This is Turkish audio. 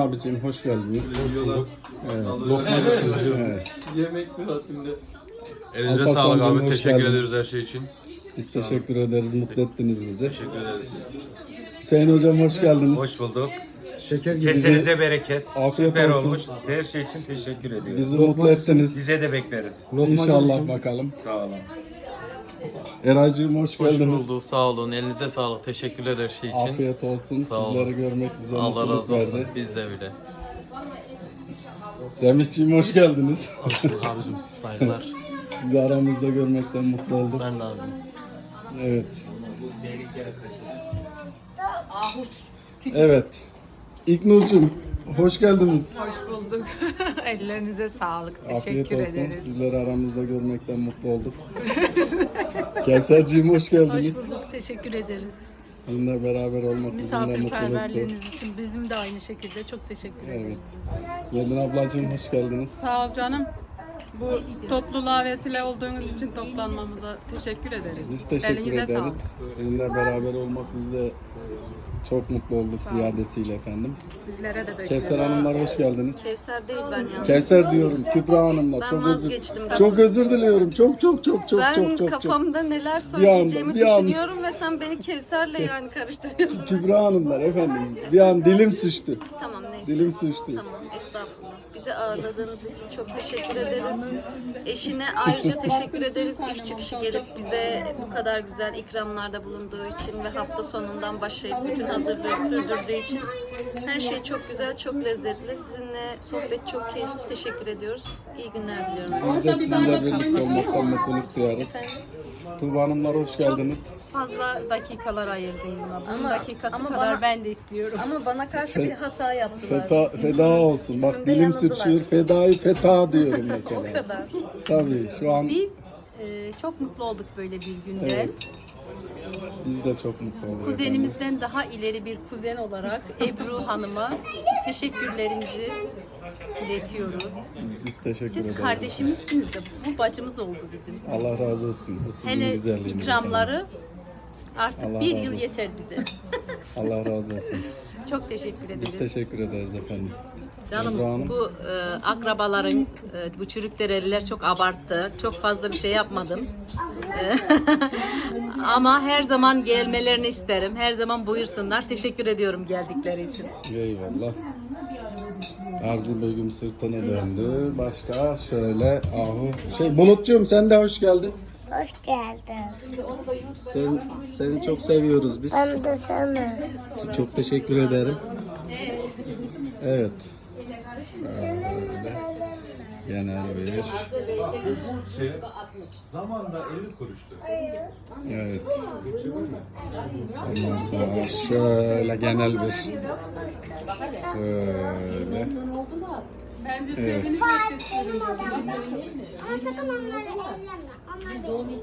Abicim hoş geldiniz. Evet. Evet. Yemek nöbetinde. Elinize Alparslan sağlık abi. hoş Teşekkür geldiniz. ederiz her şey için. Biz teşekkür ederiz. Mutlu ettiniz bizi. Teşekkür ederiz. Hüseyin hocam hoş geldiniz. Hoş bulduk. Şeker gibi Kesenize bereket. Afiyet Süper olsun. olmuş. Her şey için teşekkür ediyoruz. bizi mutlu ettiniz. Size de bekleriz. İnşallah bakalım. Sağ olun. Eraycığım hoş Hoş geldiniz. bulduk. Sağ olun. Elinize sağlık. Teşekkürler her şey için. Afiyet olsun. Sağ olun. Sizleri görmek bize Allah mutluluk razı olsun. verdi. Biz de öyle. Semihciğim hoş geldiniz. Hoş bulduk abicim. Saygılar. Sizi aramızda görmekten mutlu olduk. Ben de abicim. Evet. Evet. İknur'cum hoş geldiniz. Hoş bulduk. Ellerinize sağlık. Afiyet Teşekkür olsun. ederiz. Sizleri aramızda görmekten mutlu olduk. Kevserciğim hoş geldiniz. Hoş bulduk. Teşekkür ederiz. Sizinle beraber olmak bizimle mutluluktu. Misafirperverliğiniz için bizim de aynı şekilde çok teşekkür Evet. ederiz. Yedin ablacığım hoş geldiniz. Sağ ol canım. Bu topluluğa vesile olduğunuz için toplanmamıza teşekkür ederiz. Biz teşekkür Elinize ederiz. sağlık. Sizinle beraber olmak biz de çok mutlu olduk ziyadesiyle efendim. Bizlere de bekleriz. Kevser Hanımlar hoş geldiniz. Kevser değil ben ya. Kevser diyorum Kübra Hanımlar Ben çok özür çok özür diliyorum. Çok çok çok çok ben çok çok çok. kafamda neler söyleyeceğimi bir an- düşünüyorum ve sen beni Kevser'le yani karıştırıyorsun. Kübra Hanımlar efendim. Bir an dilim suçtu. tamam neyse. Dilim suçtu. Tamam estağfurullah. Bizi ağırladığınız için çok teşekkür ederiz. Eşine ayrıca teşekkür ederiz. İş çıkışı gelip bize bu kadar güzel ikramlarda bulunduğu için ve hafta sonundan başlayıp bütün hazırlığı sürdürdüğü için. Her şey çok güzel, çok lezzetli. Sizinle sohbet çok keyifli. Teşekkür ediyoruz. İyi günler diliyorum. Biz de sizinle birlikte olmaktan mutluluk duyarız. Tuğba Hanımlar hoş geldiniz. Fazla dakikalar ayırdın buna. Bunun Ama- dakikası ama kadar bana- ben de istiyorum. Ama bana karşı bir hata yaptılar. Feda, feda olsun. Bak İsmimde dilim yanıldılar. sıçıyor. Fedayı feta diyorum O mesela. kadar. Tabii şu an Biz e, çok mutlu olduk böyle bir günde. Evet. biz de çok mutlu olduk. efendim. Kuzenimizden daha ileri bir kuzen olarak Ebru Hanım'a teşekkürlerimizi iletiyoruz. Biz teşekkür Siz ederiz. kardeşimizsiniz de bu bacımız oldu bizim. Allah razı olsun. Sizin Hele ikramları artık Allah bir yıl olsun. yeter bize. Allah razı olsun. Çok teşekkür Biz ederiz. teşekkür ederiz efendim. Canım bu e, akrabaların e, bu çürükdereliler çok abarttı. Çok fazla bir şey yapmadım. E, Ama her zaman gelmelerini isterim. Her zaman buyursunlar. Teşekkür ediyorum geldikleri için. Eyvallah. Arzu Begüm sırtını döndü. Başka şöyle ahu. Şey Bulutcuğum sen de hoş geldin. Hoş geldin. Sen, seni çok seviyoruz biz. Ben de sana. Çok teşekkür ederim. Evet. Genel bir. Zamanda 50 kuruştu. Evet. Ondan sonra şöyle genel bir. Şöyle. Evet. Ama sakın onları elleme. Onlar benim.